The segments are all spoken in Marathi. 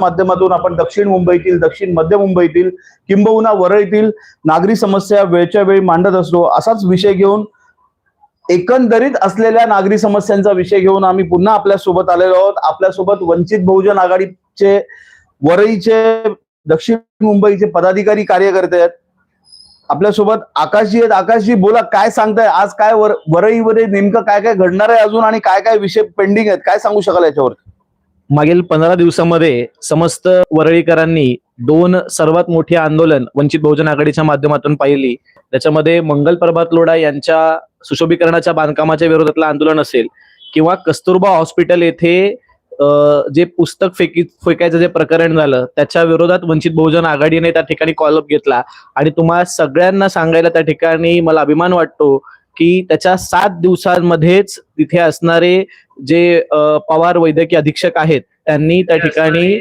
माध्यमातून आपण दक्षिण मुंबईतील दक्षिण मध्य मुंबईतील किंबहुना वरळीतील नागरी समस्या वेळच्या वेळी मांडत असतो. असाच विषय घेऊन एकंदरीत असलेल्या नागरी समस्यांचा विषय घेऊन आम्ही पुन्हा आपल्यासोबत आलेलो आहोत. आपल्यासोबत वंचित बहुजन आघाडीचे वरळीचे दक्षिण मुंबईचे पदाधिकारी कार्यकर्ते आहेत. आपल्यासोबत आकाशजी आहेत. आकाशजी बोला काय सांगताय? आज काय वर वरळीमध्ये नेमकं काय काय घडणार आहे अजून आणि काय काय विषय पेंडिंग आहेत? काय सांगू शकाल याच्यावर मागील पंधरा दिवसामध्ये समस्त वरळीकरांनी दोन सर्वात मोठी आंदोलन वंचित बहुजन आघाडीच्या माध्यमातून पाहिली. त्याच्यामध्ये मंगल प्रभात लोढा यांच्या सुशोभीकरणाच्या बांधकामाच्या विरोधातलं आंदोलन असेल किंवा कस्तुरबा हॉस्पिटल येथे जे पुस्तक फेकी फेकायचं जे प्रकरण झालं त्याच्या विरोधात वंचित बहुजन आघाडीने त्या ठिकाणी कॉलअप घेतला. आणि तुम्हाला सगळ्यांना सांगायला त्या ठिकाणी मला अभिमान वाटतो की त्याच्या सात दिवसांमध्येच तिथे असणारे जे पवार वैद्यकीय अधीक्षक आहेत त्यांनी त्या ठिकाणी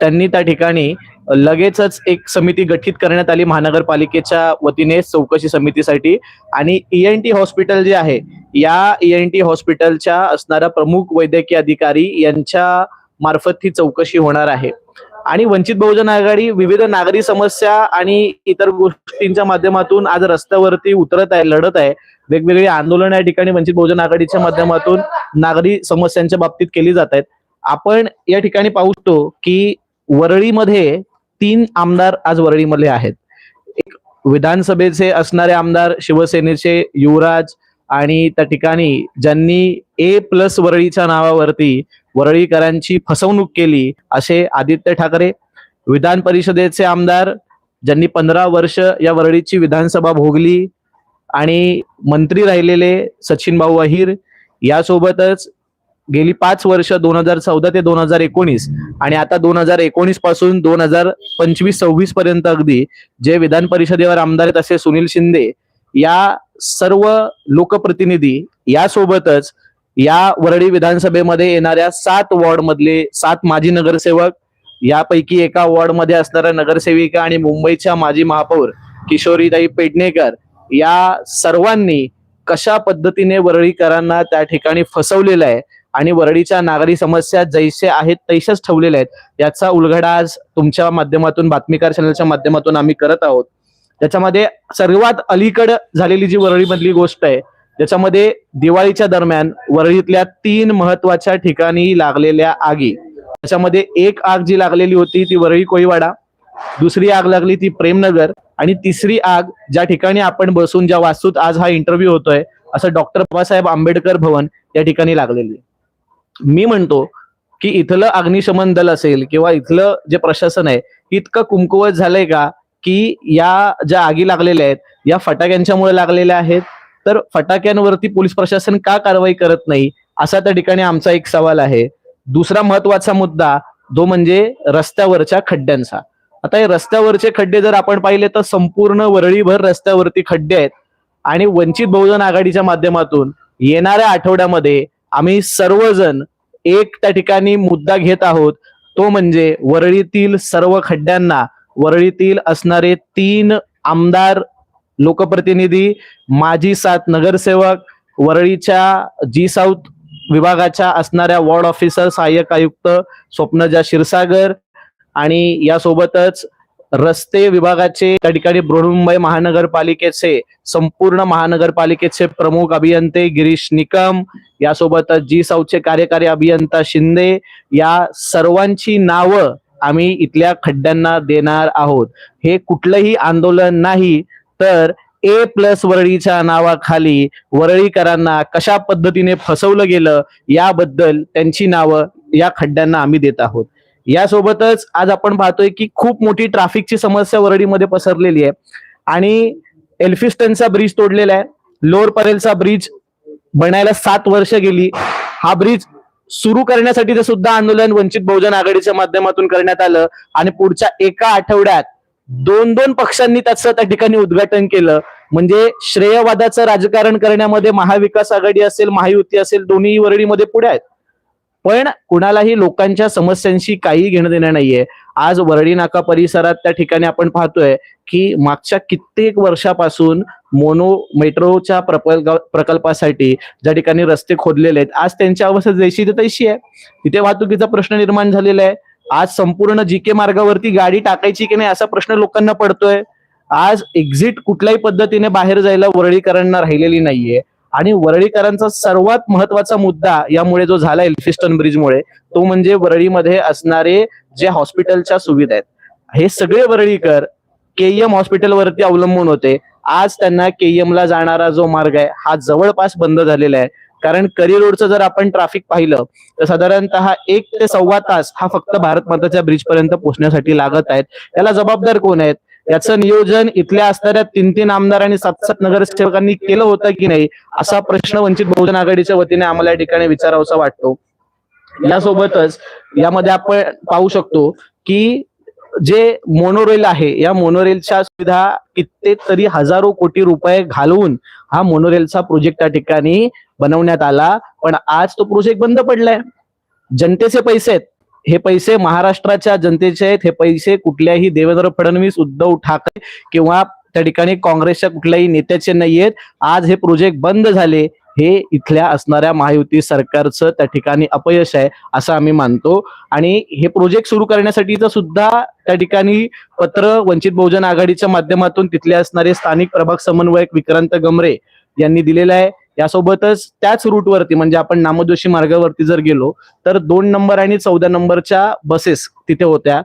त्यांनी त्या ठिकाणी लगेचच एक समिती गठीत करण्यात आली महानगरपालिकेच्या वतीने चौकशी समितीसाठी. आणि एन टी हॉस्पिटल जे आहे या एन टी हॉस्पिटलच्या असणाऱ्या प्रमुख वैद्यकीय अधिकारी यांच्या मार्फत ही चौकशी होणार आहे. आणि वंचित बहुजन आघाडी विविध नागरी समस्या आणि इतर गोष्टींच्या माध्यमातून आज रस्त्यावरती उतरत आहे लढत आहे. वेगवेगळी आंदोलन या ठिकाणी वंचित बहुजन आघाडीच्या माध्यमातून नागरी समस्यांच्या बाबतीत केली जात आहेत. आपण या ठिकाणी पाहू शकतो की वरळीमध्ये तीन आमदार आज वरळीमध्ये आहेत. एक विधानसभेचे असणारे आमदार शिवसेनेचे युवराज आणि त्या ठिकाणी ज्यांनी ए प्लस वरळीच्या नावावरती वरळीकरांची फसवणूक केली असे आदित्य ठाकरे विधान परिषदेचे आमदार ज्यांनी पंधरा वर्ष या वरळीची विधानसभा भोगली आणि मंत्री राहिलेले सचिन भाऊ अहिर यासोबतच गेली पाच वर्ष दोन हजार चौदा ते दोन हजार एकोणीस आणि आता दोन हजार एकोणीसपासून दोन हजार पंचवीस सव्वीस पर्यंत अगदी जे विधान परिषदेवर आमदार आहेत असे सुनील शिंदे या सर्व लोकप्रतिनिधी यासोबतच या वरळी विधानसभेमध्ये येणाऱ्या सात वॉर्ड मधले सात माजी नगरसेवक यापैकी एका वॉर्डमध्ये असणाऱ्या नगरसेविका आणि मुंबईच्या माजी महापौर किशोरीताई पेडणेकर या सर्वांनी कशा पद्धतीने वरळीकरांना त्या ठिकाणी फसवलेलं आहे आणि वरळीच्या नागरी समस्या जैसे आहेत तैसेच ठेवलेल्या आहेत याचा उलगडा आज तुमच्या माध्यमातून बातमीकार चॅनलच्या माध्यमातून आम्ही करत आहोत. त्याच्यामध्ये सर्वात अलीकड झालेली जी वरळीमधली गोष्ट आहे त्याच्यामध्ये दिवाळीच्या दरम्यान वरळीतल्या तीन महत्त्वाच्या ठिकाणी लागलेल्या आगी. त्याच्यामध्ये एक आग जी लागलेली होती ती वरळी कोळीवाडा दुसरी आग लागली ती प्रेमनगर आणि तिसरी आग ज्या ठिकाणी आपण बसून ज्या वास्तूत आज हा इंटरव्ह्यू होतोय असं डॉक्टर बाबासाहेब आंबेडकर भवन या ठिकाणी लागलेली मी म्हणतो की इथलं अग्निशमन दल असेल किंवा इथलं जे प्रशासन आहे इतकं कुमकुवत झालंय का? की या ज्या आगी लागलेल्या आहेत या फटाक्यांच्यामुळे लागलेल्या आहेत तर फटाक्यांवरती पोलीस प्रशासन का कारवाई करत नाही असा त्या ठिकाणी आमचा एक सवाल आहे. दुसरा महत्त्वाचा मुद्दा तो म्हणजे रस्त्यावरच्या खड्ड्यांचा. आता हे रस्त्यावरचे खड्डे जर आपण पाहिले तर संपूर्ण वरळीभर रस्त्यावरती खड्डे आहेत. आणि वंचित बहुजन आघाडीच्या माध्यमातून येणाऱ्या आठवड्यामध्ये आम्ही सर्वजण एक त्या ठिकाणी मुद्दा घेत आहोत तो म्हणजे वरळीतील सर्व खड्ड्यांना वरळीतील असणारे तीन आमदार लोकप्रतिनिधी माजी सात नगरसेवक वरळीच्या जी साऊथ विभागाच्या असणाऱ्या वॉर्ड ऑफिसर सहाय्यक आयुक्त स्वप्नजा क्षीरसागर आणि यासोबतच रस्ते विभागाचे त्या ठिकाणी बृहन्मुंबई महानगरपालिकेचे संपूर्ण महानगरपालिकेचे प्रमुख अभियंते गिरीश निकम यासोबतच जी साऊथचे कार्यकारी अभियंता शिंदे या सर्वांची नावं आम्ही इथल्या खड्ड्यांना देणार आहोत. हे कुठलंही आंदोलन नाही तर ए प्लस वरळीच्या नावाखाली वरळीकरांना कशा पद्धतीने फसवलं गेलं याबद्दल त्यांची नावं या खड्ड्यांना आम्ही देत आहोत. यासोबतच आज आपण पाहतोय की खूप मोठी ट्रॅफिकची समस्या वरळीमध्ये पसरलेली आहे. आणि एल्फिस्टनचा ब्रिज तोडलेला आहे. लोअर परेलचा ब्रिज बनायला सात वर्ष गेली. हा ब्रिज सुरू करण्यासाठीचं सुद्धा आंदोलन वंचित बहुजन आघाडीच्या माध्यमातून करण्यात आलं. आणि पुढच्या एका आठवड्यात दोन दोन पक्षांनी त्याचं त्या ठिकाणी उद्घाटन केलं. म्हणजे श्रेयवादाचं राजकारण करण्यामध्ये महाविकास आघाडी असेल महायुती असेल दोन्ही वरडीमध्ये पुढे आहेत. पण कुणालाही लोकांच्या समस्यांशी काही घेणं देणं नाहीये. आज वरळी नाका परिसरात त्या ठिकाणी आपण पाहतोय की मागच्या कित्येक वर्षापासून मोनो मेट्रोच्या प्रकल्प प्रकल्पासाठी ज्या ठिकाणी रस्ते खोदलेले आहेत आज त्यांची अवस्था जैशी तर तैशी आहे. तिथे वाहतुकीचा प्रश्न निर्माण झालेला आहे. आज संपूर्ण जी के मार्गावरती गाडी टाकायची की नाही असा प्रश्न लोकांना पडतोय. आज एक्झिट कुठल्याही पद्धतीने बाहेर जायला वरळीकरांना राहिलेली नाहीये. आणि वरळीकरांचा सर्वात महत्त्वाचा मुद्दा यामुळे जो झाला एल्फिस्टन ब्रिजमुळे तो म्हणजे वरळीमध्ये असणारे जे हॉस्पिटलच्या सुविधा आहेत. हे सगळे वरळीकर केईएम हॉस्पिटलवरती अवलंबून होते. आज त्यांना केईएम ला जाणारा जो मार्ग आहे हा जवळपास बंद झालेला आहे. कारण करी रोडचं जर आपण ट्रॅफिक पाहिलं तर साधारणतः एक ते सव्वा तास हा फक्त भारत माताच्या ब्रिज पर्यंत पोहोचण्यासाठी लागत आहेत. याला जबाबदार कोण आहेत? याचं नियोजन इथल्या असणाऱ्या तीन तीन आमदार आणि सात सात नगरसेवकांनी केलं होतं की नाही असा प्रश्न वंचित बहुजन आघाडीच्या वतीने आम्हाला या ठिकाणी विचारावासा वाटतो. यासोबतच यामध्ये आपण पाहू शकतो की जे मोनोरेल आहे या मोनोरेलच्या सुविधा कित्येक तरी हजारो कोटी रुपये घालवून हा मोनोरेलचा प्रोजेक्ट त्या ठिकाणी बनवण्यात आला. पण आज तो प्रोजेक्ट बंद पडलाय. जनतेचे पैसे आहेत. हे पैसे महाराष्ट्राच्या जनतेचे आहेत. हे पैसे कुठल्याही देवेंद्र फडणवीस उद्धव ठाकरे किंवा त्या ठिकाणी काँग्रेसच्या कुठल्याही नेत्याचे नाहीयेत. आज हे प्रोजेक्ट बंद झाले. हे इथल्या असणाऱ्या महायुती सरकारचं त्या ठिकाणी अपयश आहे असं आम्ही मानतो. आणि हे प्रोजेक्ट सुरू करण्यासाठीचं सुद्धा त्या ठिकाणी पत्र वंचित बहुजन आघाडीच्या माध्यमातून तिथले असणारे स्थानिक प्रभाग समन्वयक विक्रांत गमरे यांनी दिलेलं आहे. यासोबतच त्याच रूटवरती म्हणजे आपण नामजोशी मार्गावरती जर गेलो तर दोन नंबर आणि चौदा नंबरच्या बसेस तिथे होत्या.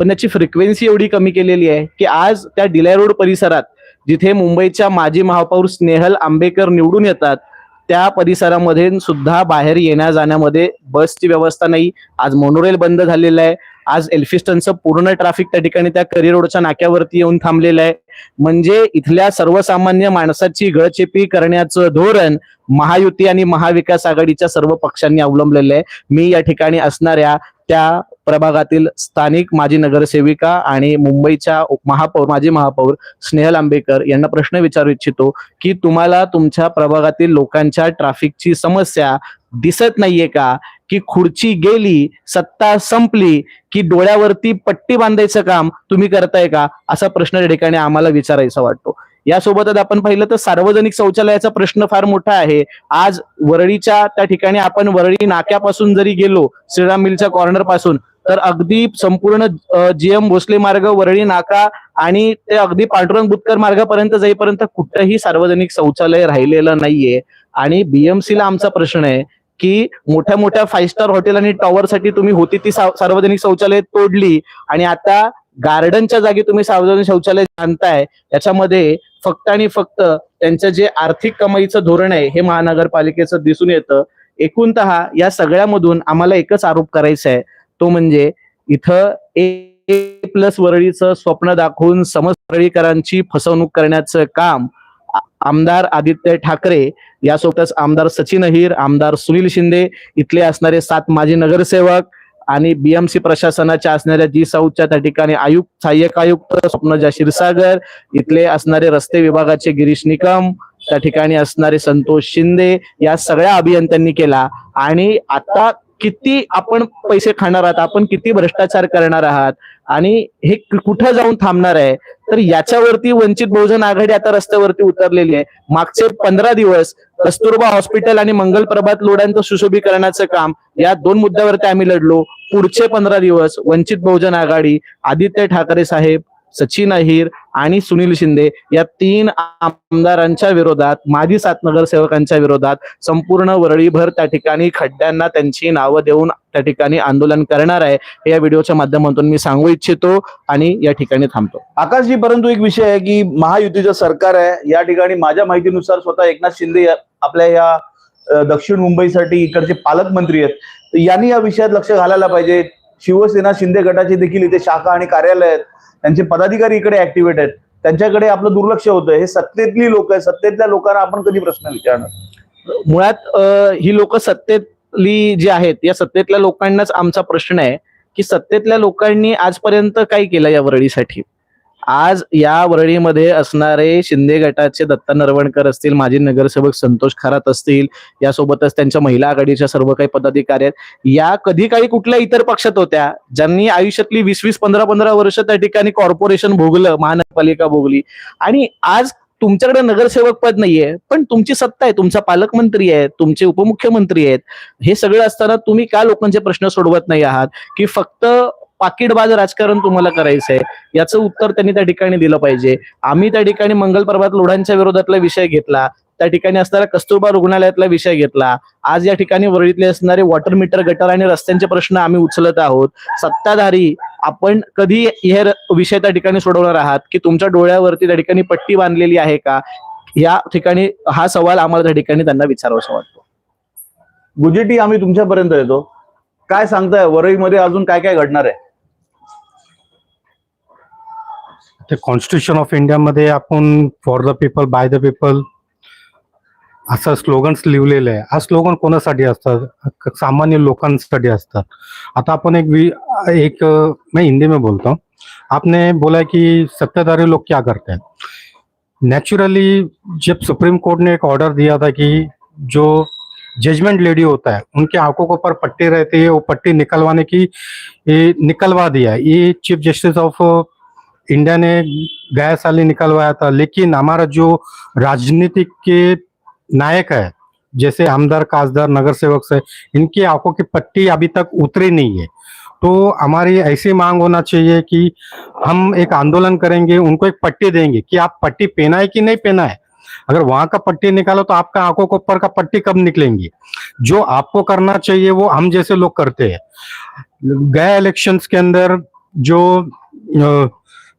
पण त्याची फ्रिक्वेन्सी एवढी कमी केलेली आहे की आज त्या डिलाय रोड परिसरात जिथे मुंबईच्या माजी महापौर स्नेहल आंबेकर निवडून येतात त्या परिसरामध्ये सुद्धा बाहेर येण्या जाण्यामध्ये बसची व्यवस्था नाही. आज मोनोरेल बंद झालेलं आहे. आज एल्फिस्टनचं पूर्ण ट्रॅफिक त्या ठिकाणी त्या करी रोडच्या नाक्यावरती येऊन थांबलेलं आहे. म्हणजे इथल्या सर्वसामान्य माणसाची गळचेपी करण्याचं धोरण महायुती आणि महाविकास आघाडीच्या सर्व पक्षांनी अवलंबलेलं आहे. मी या ठिकाणी असणाऱ्या त्या प्रभागातील स्थानिक माजी नगरसेविका आणि मुंबईच्या महापौर माजी महापौर स्नेहल आंबेकर यांना प्रश्न विचारू इच्छितो की तुम्हाला तुमच्या प्रभागातील लोकांच्या ट्रॅफिकची समस्या दिसत नाहीये का? की खुर्ची गेली सत्ता संपली की डोळ्यावरती पट्टी बांधायचं काम तुम्ही करताय का? असा प्रश्न या ठिकाणी आम्हाला विचारायचा वाटतो. यासोबतच आपण पाहिलं तर सार्वजनिक शौचालयाचा प्रश्न फार मोठा आहे. आज वरळीच्या त्या ठिकाणी आपण वरळी नाक्यापासून जरी गेलो श्रीराम मिलच्या कॉर्नरपासून तर अगदी संपूर्ण जी एम भोसले मार्ग वरळी नाका आणि ते अगदी पांडुरंग बुतकर मार्गापर्यंत जाईपर्यंत कुठंही सार्वजनिक शौचालय राहिलेलं नाहीये. आणि बीएमसीला आमचा प्रश्न आहे की मोठ्या मोठ्या फाईव्ह स्टार हॉटेल आणि टॉवर साठी तुम्ही होती ती सार्वजनिक शौचालय तोडली आणि आता गार्डनच्या जागी तुम्ही सार्वजनिक शौचालय आणताय याच्यामध्ये फक्त आणि फक्त त्यांचं जे आर्थिक कमाईचं धोरण आहे हे महानगरपालिकेचं दिसून येतं. एकूणत या सगळ्यामधून आम्हाला एकच आरोप करायचा आहे तो म्हणजे इथं ए प्लस वरळीचं स्वप्न दाखवून समस्त वरळीकरांची फसवणूक करण्याचं काम आमदार आदित्य ठाकरे यासोबतच आमदार सचिन अहिर आमदार सुनील शिंदे इथले असणारे सात माजी नगरसेवक आणि बीएमसी प्रशासनाच्या असणाऱ्या जी साऊथच्या त्या ठिकाणी आयुक्त सहाय्यक आयुक्त स्वप्नजा क्षीरसागर इथले असणारे रस्ते विभागाचे गिरीश निकम त्या ठिकाणी असणारे संतोष शिंदे या सगळ्या अभियंत्यांनी केला. आणि आता किती आपण पैसे खाणार आहात आपण किती भ्रष्टाचार करणार आहात आणि हे कुठं जाऊन थांबणार आहे? तर याच्यावरती वंचित बहुजन आघाडी आता रस्त्यावरती उतरलेली आहे. मागचे पंधरा दिवस कस्तुरबा हॉस्पिटल आणि मंगल प्रभात लोड्यांचं सुशोभीकरणाचं काम या दोन मुद्द्यावरती आम्ही लढलो. पुढचे पंधरा दिवस वंचित बहुजन आघाडी आदित्य ठाकरे साहेब सचिन अहिर आणि सुनील शिंदे या तीन आमदारांच्या विरोधात माजी सात नगरसेवकांच्या विरोधात संपूर्ण वरळीभर त्या ठिकाणी खड्ड्यांना त्यांची नावं देऊन त्या ठिकाणी आंदोलन करणार आहे. हे या व्हिडिओच्या माध्यमातून मी सांगू इच्छितो आणि या ठिकाणी थांबतो. आकाशजी परंतु एक विषय आहे की महायुतीचं सरकार आहे. या ठिकाणी माझ्या माहितीनुसार स्वतः एकनाथ शिंदे आपल्या या दक्षिण मुंबईसाठी इकडचे पालकमंत्री आहेत. यांनी या विषयात लक्ष घालायला पाहिजे. शिवसेना शिंदे गटाचे देखील इथे शाखा आणि कार्यालय आहेत. त्यांचे पदाधिकारी इकडे ऍक्टिव्हेट आहेत. त्यांच्याकडे आपलं दुर्लक्ष होतंय. हे सत्तेतली लोक आहेत. सत्तेतल्या लोकांना आपण कधी प्रश्न विचारणार? मुळात ही लोक सत्तेतली जी आहेत या सत्तेतल्या लोकांनाच आमचा प्रश्न आहे की सत्तेतल्या लोकांनी आजपर्यंत काय केलं या वरळीसाठी? आज या वरळीमध्ये असणारे शिंदे गटाचे दत्ता नरवणकर असतील माजी नगरसेवक संतोष खरात असतील यासोबतच त्यांच्या महिला आघाडीच्या सर्व काही पदाधिकारी आहेत. या कधी काही कुठल्या इतर पक्षात होत्या ज्यांनी आयुष्यातली वीस वीस पंधरा पंधरा वर्ष त्या ठिकाणी कॉर्पोरेशन भोगलं महानगरपालिका भोगली? आणि आज तुमच्याकडे नगरसेवक पद नाहीये पण तुमची सत्ता आहे तुमचा पालकमंत्री आहे तुमचे उपमुख्यमंत्री आहेत. हे सगळं असताना तुम्ही का लोकांचे प्रश्न सोडवत नाही आहात? की फक्त पाकिटबाज राजकारण तुम्हाला करायचं आहे याचं उत्तर त्यांनी त्या ठिकाणी दिलं पाहिजे. आम्ही त्या ठिकाणी मंगल प्रभात लोढांच्या विरोधातला विषय घेतला त्या ठिकाणी असणारा कस्तुरबा रुग्णालयातला विषय घेतला. आज या ठिकाणी वरळीतले असणारे वॉटर मीटर गटर आणि रस्त्यांचे प्रश्न आम्ही उचलत आहोत. सत्ताधारी आपण कधी हे विषय त्या ठिकाणी सोडवणार आहात? की तुमच्या डोळ्यावरती त्या ठिकाणी पट्टी बांधलेली आहे का? या ठिकाणी हा सवाल आम्हाला त्या ठिकाणी त्यांना विचारावासा वाटतो. गुजेटी आम्ही तुमच्यापर्यंत येतो. काय सांगताय? वरळीमध्ये अजून काय काय घडणार आहे? ते कॉन्स्टिट्यूशन ऑफ़ इंडियामध्ये आपण for the people by the people असं स्लोगन्स लिहिलेलं आहे. हा स्लोगन कोणासाठी असतात? सामान्य लोकांसाठी असतात. आता आपण एक वि एक, मैं हिंदी में बोलता. हूँ आपने बोला कि सत्ताधारी लोग क्या करते हैं? नेचुरली जब सुप्रीम कोर्ट ने एक ऑर्डर दिया था कि जो जजमेंट लेडी होता है, उनके आँखों के ऊपर पट्टी रहती है, वो पट्टी निकलवाने की निकलवा दिया ये चीफ जस्टिस ऑफ़ इंडिया ने गया साल ही निकलवाया था लेकिन हमारा जो राजनीतिक के नायक है जैसे आमदार काजदार नगर सेवक से इनकी आँखों की पट्टी अभी तक उतरी नहीं है। तो हमारी ऐसी मांग होना चाहिए कि हम एक आंदोलन करेंगे उनको एक पट्टी देंगे कि आप पट्टी पहना है कि नहीं पहना है अगर वहाँ का पट्टी निकालो तो आपका आँखों के ऊपर का पट्टी कब निकलेंगी? जो आपको करना चाहिए वो हम जैसे लोग करते हैं। गए इलेक्शंस के अंदर जो अ,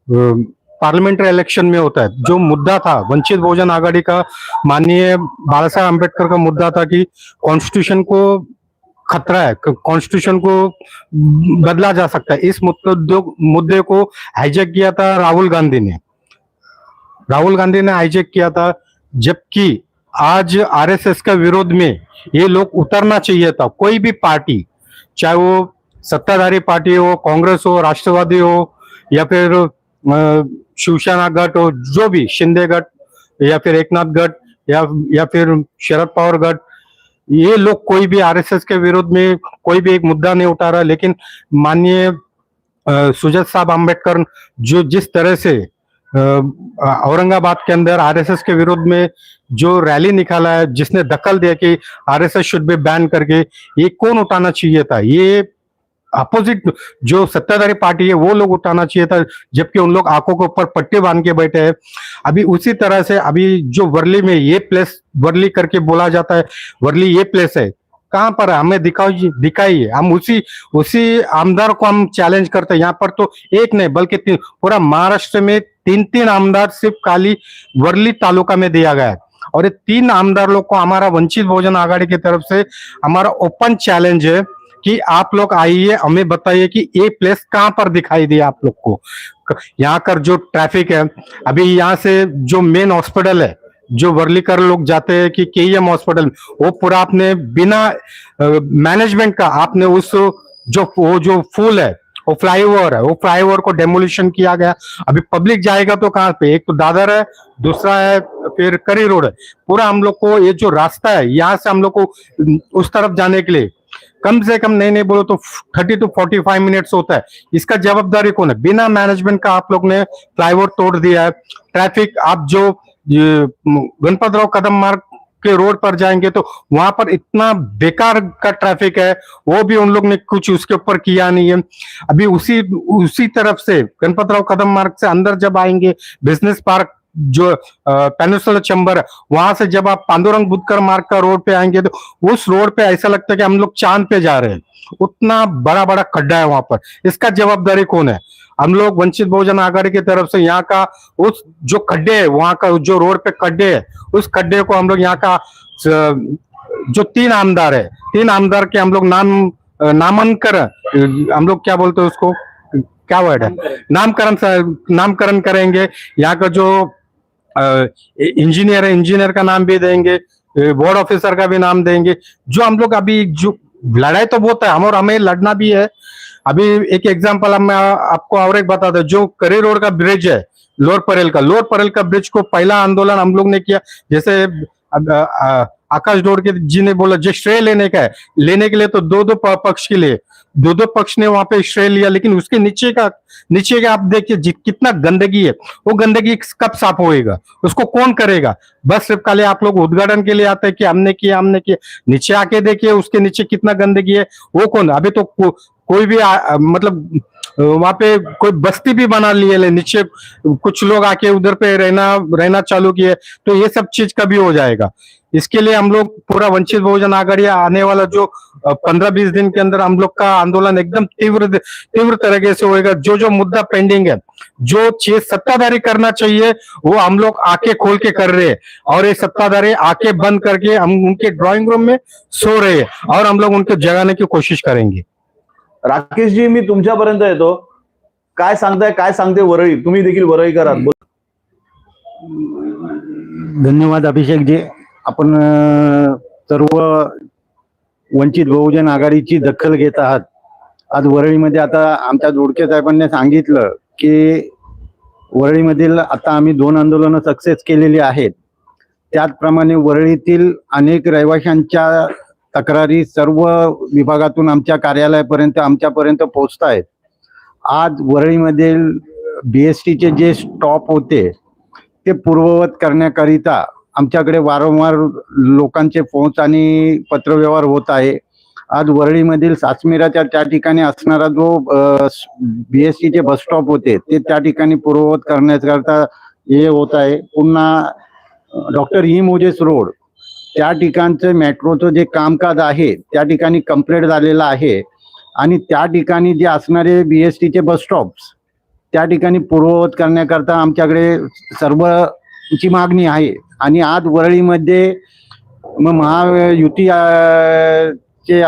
पार्लियामेंट्री इलेक्शन में होता है। जो मुद्दा था, वंचित बहुजन आघाड़ी का माननीय बाला साहब अंबेडकर का मुद्दा था कि कॉन्स्टिट्यूशन को खतरा है कॉन्स्टिट्यूशन को बदला जा सकता है। इस मुद्दे को हाईजेक किया था राहुल गांधी ने। राहुल गांधी ने हाईजेक किया था, जबकि आज आरएसएस के विरोध में ये लोग उतरना चाहिए था। कोई भी पार्टी, चाहे वो सत्ताधारी पार्टी हो, कांग्रेस हो, राष्ट्रवादी हो, या फिर शिवसेना गट हो जो भी, शिंदे गट या फिर एकनाथ गट या या फिर शरद पवार गट, ये लोग कोई भी आरएसएस के विरोध में कोई भी एक मुद्दा नहीं उठा रहा, लेकिन माननीय सुजत साहब अंबेडकर जो जिस तरह से औरंगाबाद के अंदर आरएसएस के विरोध में जो रैली निकाला है, जिसने दखल दिया कि आरएसएस शुड बी बैन करके, ये कौन उठाना चाहिए था? ये अपोजिट जो सत्ताधारी पार्टी है, वो लोग उठाना चाहिए था, जबकि उन लोग आँखों के ऊपर पट्टे बाँध के बैठे हैं। अभी उसी तरह से अभी जो वर्ली में ये प्लेस वर्ली करके बोला जाता है, वर्ली ये प्लेस है। कहाँ पर है? हमें दिखाओ दिखाइए। हम उसी उसी आमदार को हम चैलेंज करते हैं। यहाँ पर तो एक नहीं, बल्कि पूरा महाराष्ट्र में तीन तीन आमदार सिर्फ़ काली वर्ली तालुका में दिया गया है। और ये तीन आमदार लोग को हमारा वंचित बहुजन आघाड़ी की तरफ़ से हमारा ओपन चैलेंज है। कि आप लोग आइए, हमें बताइए कि ये प्लेस कहाँ पर दिखाई दिया आप लोग को? यहाँ कर जो ट्रैफ़िक है, अभी यहाँ से जो मेन हॉस्पिटल है, जो वर्लीकर लोग जाते हैं कि के एम हॉस्पिटल वो पूरा आपने बिना मैनेजमेंट का आपने उस जो, वो जो फूल है, वो फ्लाईओवर है, वो फ्लाईओवर को डेमोलिशन किया गया। अभी पब्लिक जाएगा तो कहाँ पे? एक तो दादर है, दूसरा है, फिर करी रोड है। पूरा हम लोग को ये जो रास्ता है, यहाँ से हम लोग को उस तरफ़ जाने के लिए कम से कम नहीं नहीं बोलो तो thirty to forty five minutes होता है। इसका जवाबदारी कौन है? बिना मैनेजमेंट का आप लोग ने फ्लाईओवर तोड़ दिया है। ट्रैफ़िक आप जो गणपत राव कदम मार्ग के रोड पर जाएँगे तो वहाँ पर इतना बेकार का ट्रैफ़िक है, वो भी उन लोग ने कुछ उसके ऊपर किया नहीं है। अभी उसी उसी तरफ़ से गणपत राव कदम मार्ग से अंदर जब आएँगे बिज़नेस पार्क जो पेनिसुलर चैम्बर है वहाँ से जब आप पांडुरंग बुद्धकर मार्ग का रोड पे आएँगे तो उस रोड पे ऐसा लगता है कि हम लोग चाँद पे जा रहे हैं। उतना बड़ा बड़ा खड्डा है वहाँ पर। इसका जवाबदारी कौन है? हम लोग वंचित बहुजन आघाड़ी की तरफ़ से यहाँ का उस जो खड्डे है वहाँ का जो रोड पे खड्डे है उस खड्डे को हम लोग यहाँ का जो तीन आमदार है तीन आमदार के हम लोग नाम नामांकन हम लोग क्या बोलते हैं उसको? क्या वर्ड है? नामकरण। नामकरण करेंगे। यहाँ का जो इंजीनियर है इंजीनियर का नाम भी देंगे बोर्ड ऑफिसर का भी नाम देंगे। जो हम लोग अभी जो लड़ाई तो बहुत है, हम और हमें लड़ना भी है। अभी एक एग्ज़ाम्पल हम, मैं आपको और एक बता दूँ, जो करी रोड का ब्रिज है, लोअर परेल का, लोअर परेल का ब्रिज को पहला आंदोलन हम लोग ने किया। जैसे आकाश डोर के जी ने बोला, जो, श्रेय लेने का है। लेने के लिए तो दो दो पक्ष के लिए। दो दो पक्ष ने वहाँ पे श्रेय लिया लेकिन उसके नीचे का नीचे का आप देखिए कितना गंदगी है वो गंदगी कब साफ़ होएगा उसको कौन करेगा? बस सिर्फ़ खाली आप लोग उद्घाटन के लिए आते हैं कि हमने किया हमने किया। नीचे आके देखिए उसके नीचे कितना गंदगी है वो कौन? अभी तो को, कोई भी आ, मतलब वहाँ पे कोई बस्ती भी बना लिए है नीचे कुछ लोग आके उधर पे रहना रहना चालू किए तो ये सब चीज़ कभी हो जाएगा। इसके लिए हम लोग पूरा वंचित बहुजन आघाड़ी आने वाला जो पंद्रह बीस दिन के अंदर हम लोग का आंदोलन एकदम तीव्र तीव्र तरीके से होएगा। जो जो मुद्दा पेंडिंग है जो चीज़ सत्ताधारी करना चाहिए वो हम लोग आके खोल के कर रहे हैं। और ये सत्ताधारी आके बंद करके हम उनके ड्राइंग रूम में सो रहे हैं और हम लोग उनको जगाने की कोशिश करेंगे। राकेश जी मी तुमच्यापर्यंत येतो. काय सांगताय काय सांगते वरळी? तुम्ही देखील वरळीकर आहात बोला. धन्यवाद अभिषेक जी आपण सर्व वंचित बहुजन आघाडीची दखल घेत आहात. आज वरळीमध्ये आता आमच्या जोडके साहेबांनी सांगितलं की वरळीमधील आता आम्ही दोन आंदोलनं सक्सेस केलेली आहेत. त्याचप्रमाणे वरळीतील अनेक रहिवाशांच्या तक्रारी सर्व विभागातून आमच्या कार्यालयापर्यंत आमच्यापर्यंत पोहोचत आहेत आज वरळीमधील बी एस टीचे जे स्टॉप होते ते पूर्ववत करण्याकरिता आमच्याकडे वारंवार लोकांचे पोहोच आणि पत्रव्यवहार होत आहे. आज वरळीमधील सासमिराच्या त्या ठिकाणी असणारा जो बी एस बस स्टॉप होते ते त्या ठिकाणी पूर्ववत करण्याकरता हे होत आहे. पुन्हा डॉक्टर ई. मोजेस रोड त्या ठिकाणचं मेट्रोचं जे कामकाज आहे त्या ठिकाणी कंप्लीट झालेलं आहे. आणि त्या ठिकाणी जे असणारे बी एस टीचे बस स्टॉप्स त्या ठिकाणी पूर्ववत करण्याकरता आमच्याकडे सर्वची मागणी आहे. आणि आज वरळीमध्ये मग महायुती चे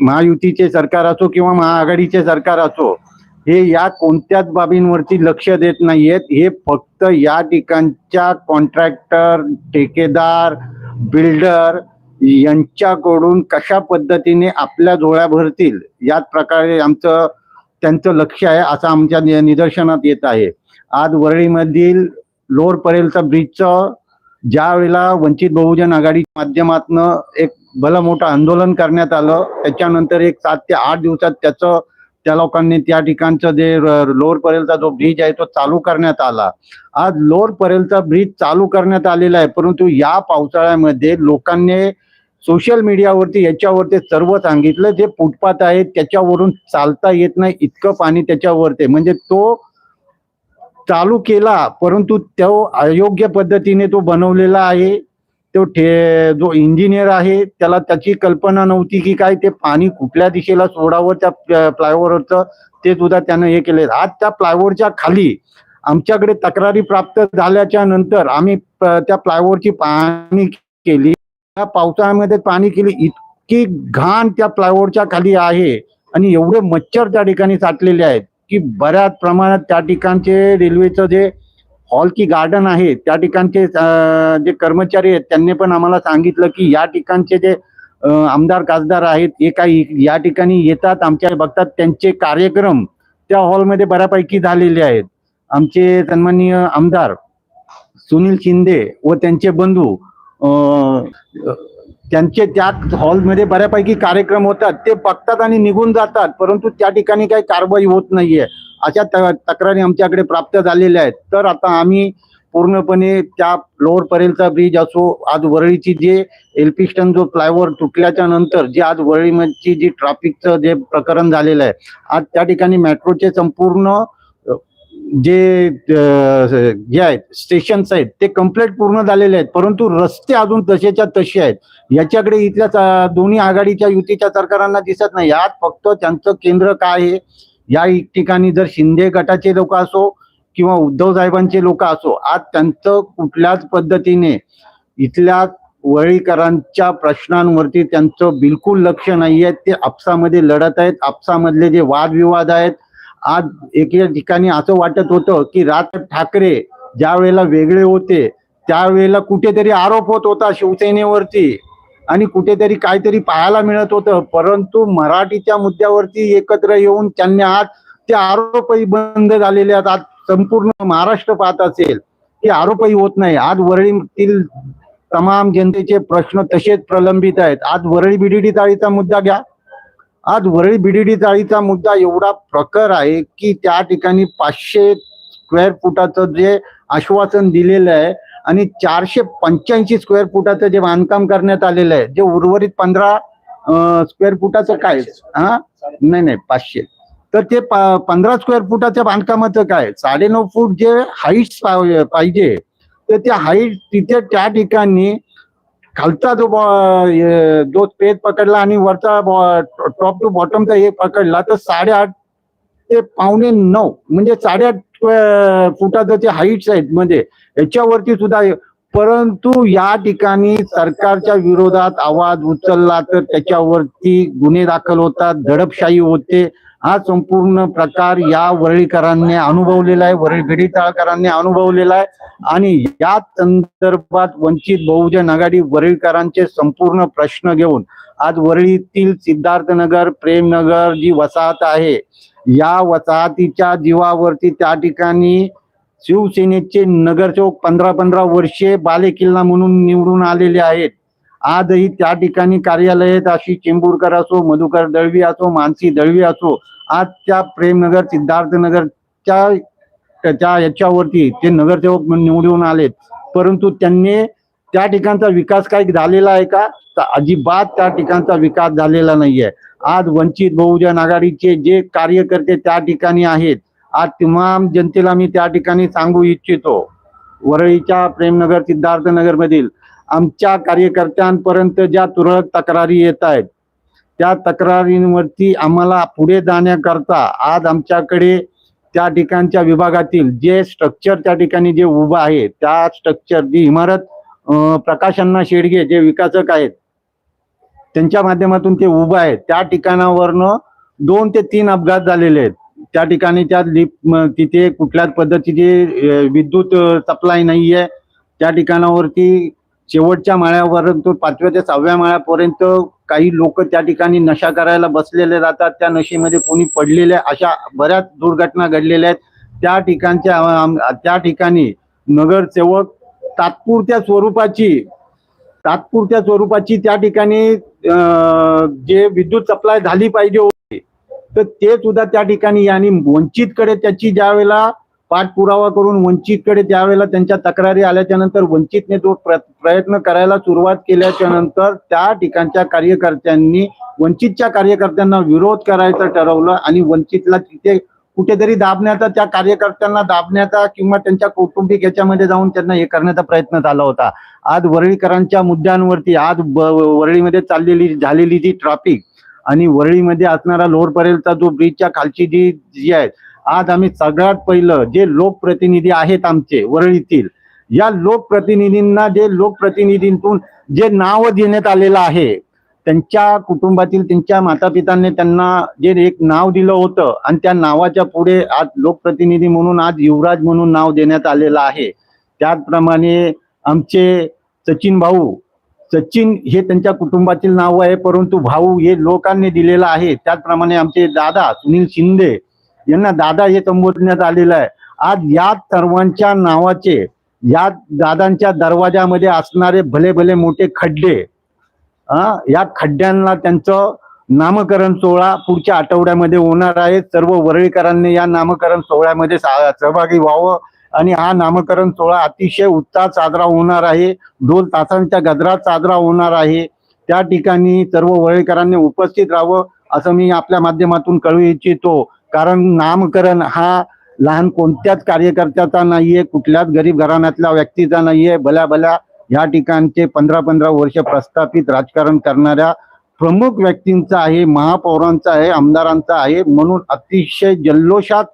महायुतीचे सरकार असो किंवा महाआघाडीचे सरकार असो हे या कोणत्याच बाबींवरती लक्ष देत नाहीयेत. हे फक्त या ठिकाणच्या कॉन्ट्रॅक्टर ठेकेदार बिल्डर यांच्याकडून कशा पद्धतीने आपल्या डोळ्या भरतील याच प्रकारे आमचं त्यांचं लक्ष आहे असं आमच्या नि- निदर्शनात येत आहे. आज वरळीमधील लोअर परेलचा ब्रिजचं ज्या वेळेला वंचित बहुजन आघाडीच्या माध्यमातन एक भलं मोठं आंदोलन करण्यात आलं त्याच्यानंतर एक सात ते आठ दिवसात त्याचं त्या लोकांनी त्या ठिकाणचं जे लोअर परेलचा जो ब्रिज आहे तो चालू करण्यात आला. आज लोअर परेलचा ब्रिज चालू करण्यात आलेला आहे परंतु या पावसाळ्यामध्ये लोकांनी सोशल मीडियावरती याच्यावरती सर्व सांगितलं जे फुटपाथ आहे त्याच्यावरून चालता येत नाही इतकं पाणी त्याच्यावरती म्हणजे तो चालू केला परंतु तो अयोग्य पद्धतीने तो बनवलेला आहे. तो ठे जो इंजिनियर आहे त्याला त्याची कल्पना नव्हती की काय ते पाणी कुठल्या दिशेला सोडावं त्या फ्लायओव्हरचं ते सुद्धा त्यानं हे केले आज त्या फ्लायओव्हरच्या खाली आमच्याकडे तक्रारी प्राप्त झाल्याच्यानंतर आम्ही त्या फ्लायओव्हरची पाहणी केली. त्या पावसाळ्यामध्ये पाणी केली. इतकी घाण त्या फ्लायओव्हरच्या खाली आहे आणि एवढे मच्छर त्या ठिकाणी साठलेले आहेत. की बऱ्याच प्रमाणात त्या ठिकाणचे रेल्वेचं जे हॉल की गार्डन आहे त्या ठिकाणचे जे कर्मचारी आहेत त्यांनी पण आम्हाला सांगितलं की या ठिकाणचे जे आमदार खासदार आहेत हे काही या ठिकाणी येतात आमच्या बघतात त्यांचे कार्यक्रम त्या हॉलमध्ये बऱ्यापैकी झालेले आहेत. आमचे सन्माननीय आमदार सुनील शिंदे व त्यांचे बंधू त्यांचे त्या हॉलमध्ये बऱ्यापैकी कार्यक्रम होतात. ते बघतात आणि निघून जातात. परंतु त्या ठिकाणी काही कारवाई होत नाहीये. अशा त- तक्रारी आमच्याकडे प्राप्त झालेल्या आहेत. तर आता आम्ही पूर्णपणे त्या लोअर परेलचा ब्रिज असो आज वरळीची जे एल्पिस्टन जो फ्लायओव्हर तुटल्याच्या नंतर जे आज वरळीची जी ट्रॅफिकचं जे प्रकरण झालेलं आहे आज त्या ठिकाणी मेट्रोचे संपूर्ण जे जे आहेत स्टेशन्स आहेत ते कंप्लीट पूर्ण झालेले आहेत. परंतु रस्ते अजून तसेच्या तसे आहेत. याच्याकडे इथल्या दोन्ही आघाडीच्या युतीच्या सरकारांना दिसत नाही. यात फक्त त्यांचं केंद्र काय आहे? या ठिकाणी जर शिंदे गटाचे लोक असो किंवा उद्धव साहेबांचे लोक असो आज त्यांचं कुठल्याच पद्धतीने इथल्या वळीकरांच्या प्रश्नांवरती त्यांचं बिलकुल लक्ष नाही आहे ते आपसामध्ये लढत आहेत. आपसामधले जे वादविवाद आहेत आज एकेका ठिकाणी असं वाटत होतं की राज ठाकरे ज्या वेळेला वेगळे होते त्यावेळेला कुठेतरी आरोप होत होता शिवसेनेवरती आणि कुठेतरी काहीतरी पाहायला मिळत होतं. परंतु मराठीच्या मुद्द्यावरती एकत्र येऊन त्यांनी आज ते आरोपही बंद झालेले आहेत. आज संपूर्ण महाराष्ट्र पाहत असेल की आरोपही होत नाही. आज वरळीतील तमाम जनतेचे प्रश्न तसेच प्रलंबित आहेत. आज वरळी बीडीडी चाळीचा मुद्दा घ्या. आज वरळी बीडीडी चाळीचा मुद्दा एवढा प्रखर आहे की त्या ठिकाणी पाचशे स्क्वेअर फुटाचं जे आश्वासन दिलेलं आहे आणि चारशे पंच्याऐंशी स्क्वेअर फुटाचं जे बांधकाम करण्यात आलेलं आहे जे उर्वरित पंधरा स्क्वेअर फुटाचं काय हा? नाही नाही पाचशे. तर ते पंधरा स्क्वेअर फुटाच्या बांधकामाचं काय साडेनऊ फूट जे हाईट पाहिजे तर त्या हाईट तिथे त्या ठिकाणी खालचा जो जो पेज पकडला आणि वरचा टॉप टू बॉटमचा हे पकडला तर साडेआठ ते पावणे नऊ म्हणजे साडेआठ फुटाचं ते हाईट्स आहेत म्हणजे. याच्यावरती सुद्धा परंतु या ठिकाणी सरकारच्या विरोधात आवाज उचलला तर त्याच्यावरती गुन्हे दाखल होतात दडपशाही होते. हा संपूर्ण प्रकार या वरळीकरांनी अनुभवलेला आहे वरळी भिडीताळकरांनी अनुभवलेला आहे. आणि या संदर्भात वंचित बहुजन आघाडी वरळीकरांचे संपूर्ण प्रश्न घेऊन आज वरळीतील सिद्धार्थनगर प्रेमनगर जी वसाहत आहे या वसाहतीच्या जीवावरती त्या ठिकाणी शिवसेनेचे नगरसेवक पंधरा पंधरा वर्षे बालेकिल्ला म्हणून निवडून आलेले आहेत. आजही त्या ठिकाणी कार्यालयात अशी चेंबूरकर असो मधुकर दळवी असो मानसी दळवी असो आज त्या प्रेमनगर सिद्धार्थनगरच्या त्या याच्यावरती ते नगरसेवक निवडून आलेत. परंतु त्यांनी त्या ठिकाणचा विकास काही झालेला आहे का? अजिबात त्या ठिकाणचा विकास झालेला नाहीये. आज वंचित बहुजन आघाडीचे जे कार्यकर्ते त्या ठिकाणी आहेत आज तमाम जनतेला मी त्या ठिकाणी सांगू इच्छितो. वरळीच्या प्रेमनगर सिद्धार्थनगर मधील आमच्या कार्यकर्त्यांपर्यंत ज्या तुरळक तक्रारी येत आहेत त्या तक्रारींवरती आम्हाला पुढे जाण्याकरता आज आमच्याकडे त्या ठिकाणच्या विभागातील जे स्ट्रक्चर त्या ठिकाणी जे उभं आहे त्या स्ट्रक्चर जी इमारत अं, शेडगे जे विकासक आहेत त्यांच्या माध्यमातून ते उभं आहे. त्या ठिकाणावरनं दोन ते तीन अपघात झालेले आहेत. त्या ठिकाणी त्या लिफ्ट तिथे कुठल्याच पद्धतीची विद्युत सप्लाय नाहीये. त्या ठिकाणावरती शेवटच्या माळ्यापर्यंत पाचव्या ते सहाव्या माळ्यापर्यंत काही लोक त्या ठिकाणी नशा करायला बसलेले जातात त्या नशेमध्ये कोणी पडलेले अशा बऱ्याच दुर्घटना घडलेल्या आहेत. त्या ठिकाणच्या त्या ठिकाणी नगरसेवक तात्पुरत्या स्वरूपाची तात्पुरत्या स्वरूपाची त्या ठिकाणी जे विद्युत सप्लाय झाली पाहिजे होती तर ते सुद्धा त्या ठिकाणी यांनी वंचितकडे त्याची ज्या वेळेला पाठपुरावा करून वंचितकडे त्यावेळेला त्यांच्या तक्रारी आल्याच्यानंतर वंचितने तो प्रयत्न करायला सुरुवात केल्याच्यानंतर त्या ठिकाणच्या कार्यकर्त्यांनी वंचितच्या कार्यकर्त्यांना विरोध करायचं ठरवलं आणि वंचितला तिथे कुठेतरी दाबण्याचा त्या कार्यकर्त्यांना दाबण्याचा किंवा त्यांच्या कौटुंबिक याच्यामध्ये जाऊन त्यांना हे करण्याचा प्रयत्न झाला होता. आज वरळीकरांच्या मुद्द्यांवरती आज वरळीमध्ये चाललेली झालेली जी ट्रॅफिक आणि वरळीमध्ये असणारा लोअर परेलचा जो ब्रिजच्या खालची जी जी आहे आज आम्ही सगळ्यात पहिलं जे लोकप्रतिनिधी आहेत आमचे वरळीतील या लोकप्रतिनिधींना जे लोकप्रतिनिधींतून जे नाव देण्यात आलेलं आहे त्यांच्या कुटुंबातील त्यांच्या मातापितांनी त्यांना जे एक नाव दिलं होतं आणि त्या नावाच्या पुढे आज लोकप्रतिनिधी म्हणून आज युवराज म्हणून नाव देण्यात आलेलं आहे. त्याचप्रमाणे आमचे सचिन भाऊ सचिन हे त्यांच्या कुटुंबातील नाव आहे परंतु भाऊ हे लोकांनी दिलेलं आहे. त्याचप्रमाणे आमचे दादा सुनील शिंदे यांना दादा हे संबोधण्यात आलेलं आहे. आज या सर्वांच्या नावाचे या दादांच्या दरवाजामध्ये असणारे भले भले मोठे खड्डे हा या खड्ड्यांना त्यांचं नामकरण सोहळा पुढच्या आठवड्यामध्ये होणार आहे. सर्व वरळीकरांनी या नामकरण सोहळ्यामध्ये सा- सहभागी व्हावं आणि हा नामकरण सोहळा अतिशय उत्साहात साजरा होणार आहे. ढोल तासांच्या गजरात साजरा होणार आहे. त्या ठिकाणी सर्व वरळीकरांनी उपस्थित राहावं असं मी आपल्या माध्यमातून कळू इच्छितो. कारण नामकरण हा लहान कोणत्याच कार्यकर्त्याचा नाहीये कुठल्याच गरीब घराण्यातल्या व्यक्तीचा नाहीये. भल्या भल्या या ठिकाणचे पंधरा पंधरा वर्ष प्रस्थापित राजकारण करणाऱ्या प्रमुख व्यक्तींचा आहे महापौरांचा आहे आमदारांचा आहे. म्हणून अतिशय जल्लोषात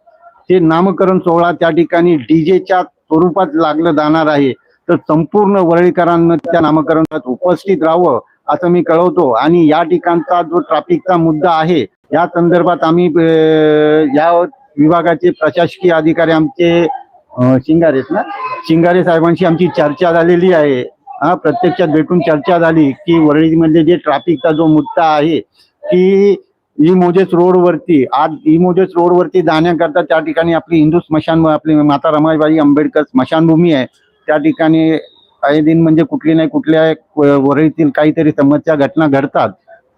ते नामकरण सोहळा त्या ठिकाणी डीजेच्या स्वरूपात लागलं जाणार आहे. तर संपूर्ण वरळीकरांना त्या नामकरणात उपस्थित राहावं असं मी कळवतो. आणि या ठिकाणचा जो ट्रॅफिकचा मुद्दा आहे या संदर्भात आम्ही या विभागाचे प्रशासकीय अधिकारी आमचे अं, शिंगारे ना? शिंगारे साहेबांशी आमची चर्चा झालेली आहे. हा प्रत्यक्षात भेटून चर्चा झाली की वरळीमध्ये जे ट्रॅफिकचा जो मुद्दा आहे की इमोजेस रोडवरती आज इमोजेस रोडवरती जाण्याकरता त्या ठिकाणी आपली हिंदू स्मशान आपली माता रमाईबाई आंबेडकर स्मशानभूमी आहे. त्या ठिकाणी काही दिन म्हणजे कुठली नाही कुठल्या वरळीतील काहीतरी समस्या घटना घडतात.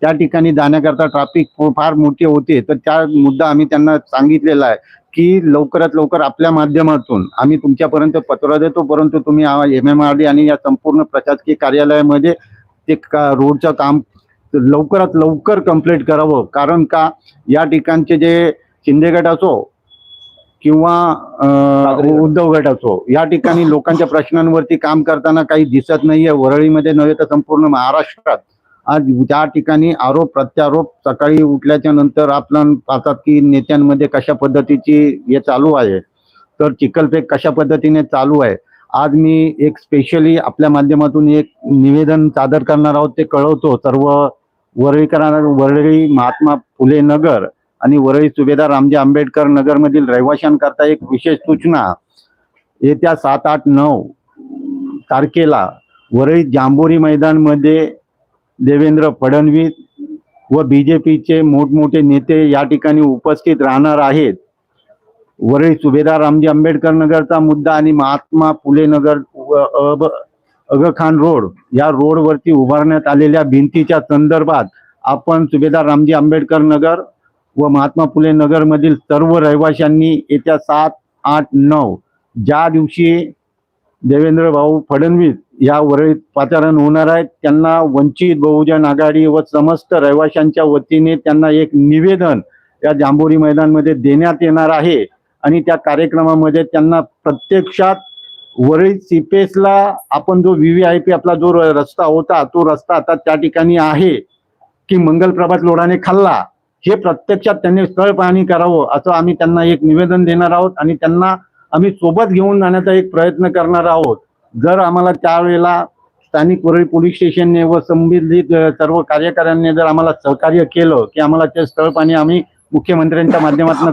त्या ठिकाणी जाण्याकरता ट्रॅफिक फार मोठी होते. तर त्या मुद्दा आम्ही त्यांना सांगितलेला आहे की लवकरात लवकर आपल्या माध्यमातून आम्ही तुमच्यापर्यंत पत्र देतो परंतु तुम्ही एम एम आर डी आणि या संपूर्ण प्रशासकीय कार्यालयामध्ये ते का रोडचं काम लवकरात लवकर कंप्लीट करावं. कारण का या ठिकाणचे जे शिंदे गट असो किंवा. उद्धव गट असो या ठिकाणी लोकांच्या प्रश्नांवरती काम करताना काही दिसत नाहीये. वरळीमध्ये नव्हे तर संपूर्ण महाराष्ट्रात. आज त्या ठिकाणी आरोप प्रत्यारोप सकाळी उठल्याच्या नंतर आपण पाहतात की नेत्यांमध्ये कशा पद्धतीची हे चालू आहे. तर चिखलफेक कशा पद्धतीने चालू आहे. आज मी एक स्पेशली आपल्या माध्यमातून एक निवेदन सादर करणार आहोत ते कळवतो. सर्व वरळीकरांना वरळी महात्मा फुले नगर आणि वरळी सुभेदार रामजी आंबेडकर नगरमधील रहिवाशांकरता एक विशेष सूचना. येत्या सात आठ नऊ तारखेला वरळी जांभोरी मैदानमध्ये देवेंद्र फडणवीस व बी जे पीचे मोठमोठे नेते या ठिकाणी उपस्थित राहणार आहेत. वरळी सुभेदार रामजी आंबेडकर नगरचा मुद्दा आणि महात्मा फुले नगर व अब अगखान रोड या रोडवरती उभारण्यात आलेल्या भिंतीच्या संदर्भात आपण सुभेदार रामजी आंबेडकर नगर व महात्मा फुले नगरमधील सर्व रहिवाशांनी येत्या सात आठ नऊ ज्या दिवशी देवेंद्र भाऊ फडणवीस या वरळीत पाचारण होणार आहेत त्यांना वंचित बहुजन आघाडी व समस्त रहिवाशांच्या वतीने त्यांना एक निवेदन या जांभोरी मैदानमध्ये देण्यात येणार आहे. आणि त्या कार्यक्रमामध्ये त्यांना प्रत्यक्षात वरळी सीपेसला आपण जो व्ही व्ही आय पी आपला जो र- रस्ता होता तो रस्ता आता त्या ठिकाणी आहे की मंगल प्रभात लोढाने खाल्ला. हे प्रत्यक्षात त्यांनी स्थळ पाहणी करावं असं आम्ही त्यांना एक निवेदन देणार आहोत. आणि त्यांना आम्ही सोबत घेऊन जाण्याचा एक प्रयत्न करणार आहोत. जर आम्हाला त्यावेळेला स्थानिक वरळी पोलीस स्टेशनने व संबंधित सर्व कार्यकर्त्यांनी जर आम्हाला सहकार्य केलं की आम्हाला ते स्थळ पाणी आम्ही मुख्यमंत्र्यांच्या माध्यमातून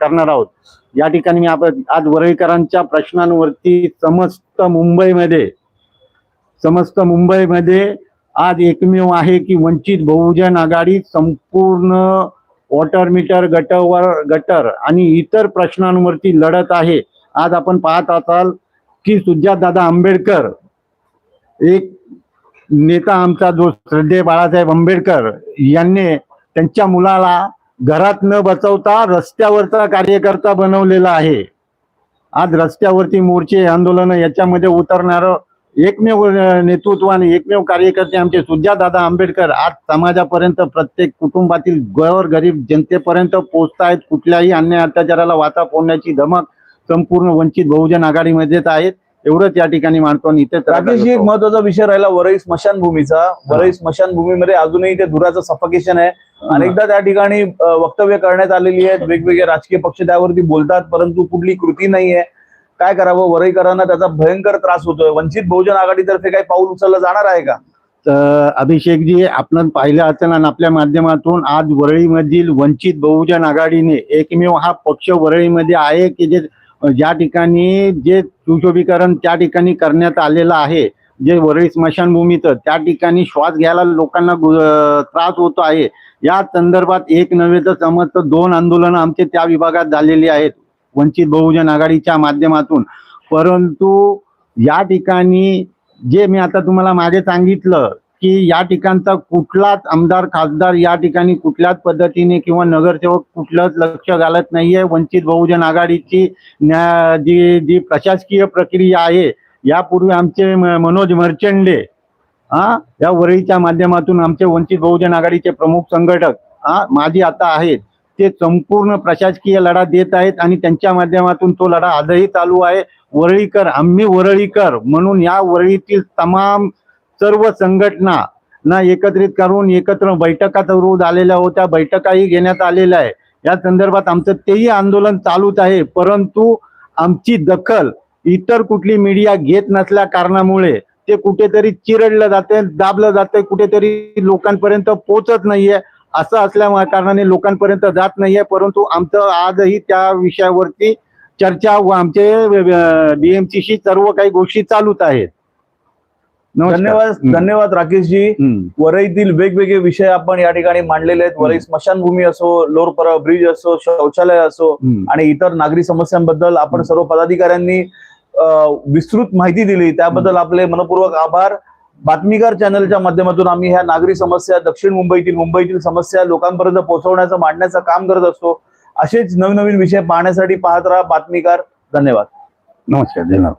करणार आहोत. या ठिकाणी मी आपण आज वरळीकरांच्या प्रश्नांवरती समस्त मुंबईमध्ये समस्त मुंबईमध्ये आज एकमेव आहे की वंचित बहुजन आघाडी संपूर्ण वॉटर मीटर गटवर गटर आणि इतर प्रश्नांवरती लढत आहे. आज आपण पाहत असाल की दादा आंबेडकर एक नेता आमचा जो श्रद्धे बाळासाहेब आंबेडकर यांनी त्यांच्या मुलाला घरात न बचवता रस्त्यावरचा कार्यकर्ता बनवलेला आहे. आज रस्त्यावरती मोर्चे आंदोलन याच्यामध्ये उतरणार एकमेव नेतृत्व आणि एकमेव कार्यकर्ते आमचे दादा आंबेडकर आज समाजापर्यंत प्रत्येक कुटुंबातील गौर गरीब जनतेपर्यंत पोहोचतायत. कुठल्याही अन्याय अत्याचाराला वाचा फोडण्याची धमक संपूर्ण वंचित बहुजन आघाडीमध्येच आहेत. एवढंच या ठिकाणी मांडतो आणि इथे राकेश एक महत्त्वाचा विषय राहिला वरई स्मशानभूमीचा वरई स्मशानभूमीमध्ये अजूनही ते धुराचं सफकेशन आहे. अनेकदा त्या ठिकाणी वक्तव्य करण्यात आलेली आहेत. वेगवेगळे राजकीय पक्ष त्यावरती बोलतात परंतु कुठली कृती नाहीये. काय करावं? वरईकरांना त्याचा भयंकर त्रास होतोय. वंचित बहुजन आघाडीतर्फे काही पाऊल उचललं जाणार आहे का? तर अभिषेकजी आपण पाहिलं असेल आणि आपल्या माध्यमातून आज वरळीमधील वंचित बहुजन आघाडीने एकमेव हा पक्ष वरळीमध्ये आहे की जे ज्या ठिकाणी जे सुशोभीकरण त्या ठिकाणी करण्यात आलेलं आहे जे वरळी स्मशानभूमीचं त्या ठिकाणी श्वास घ्यायला लोकांना गु- त्रास होतो आहे. या संदर्भात एक नव्हे तर समजत दोन आंदोलनं आमचे त्या विभागात झालेली आहेत वंचित बहुजन आघाडीच्या माध्यमातून. परंतु या ठिकाणी जे मी आता तुम्हाला मागे सांगितलं की या ठिकाणचा कुठलाच आमदार खासदार या ठिकाणी कुठल्याच पद्धतीने किंवा नगरसेवक कुठलंच लक्ष घालत नाहीये. वंचित बहुजन आघाडीची न्या- जी जी प्रशासकीय प्रक्रिया आहे यापूर्वी आमचे म- मनोज मर्चंडे हा या वरळीच्या माध्यमातून आमचे वंचित बहुजन आघाडीचे प्रमुख संघटक हा माझी आता आहेत. ते संपूर्ण प्रशासकीय लढा देत आहेत आणि त्यांच्या माध्यमातून तो लढा आजही चालू आहे. वरळीकर आम्ही वरळीकर म्हणून या वरळीतील तमाम सर्व संघटना ना एकत्रित करून एकत्र बैठका रोज आलेल्या होत्या बैठकाही घेण्यात आलेल्या आहे. या संदर्भात आमचं तेही आंदोलन चालूच आहे परंतु आमची दखल इतर कुठली मीडिया घेत नसल्या कारणामुळे ते कुठेतरी चिरडलं जाते दाबलं जाते कुठेतरी लोकांपर्यंत पोहोचत नाहीये असं असल्या कारणाने लोकांपर्यंत जात नाहीये परंतु आमचं आजही त्या विषयावरती चर्चा व आमचे डीएमसीशी सर्व काही गोष्टी चालूच आहेत. धन्यवाद. धन्यवाद राकेशजी. वरईतील वेगवेगळे विषय आपण या ठिकाणी मांडलेले आहेत. वरई स्मशानभूमी असो लोरपरा ब्रिज असो शौचालय असो. आणि इतर नागरी समस्यांबद्दल आपण सर्व पदाधिकाऱ्यांनी विस्तृत माहिती दिली. त्याबद्दल आपले मनपूर्वक आभार. बातमीकार चॅनलच्या माध्यमातून आम्ही ह्या नागरी समस्या दक्षिण मुंबईतील मुंबईतील समस्या लोकांपर्यंत पोहोचवण्याचं मांडण्याचं काम करत असतो. असेच नवीन नवीन विषय पाहण्यासाठी पाहत राहा बातमीकार धन्यवाद. नमस्कार धन्यवाद.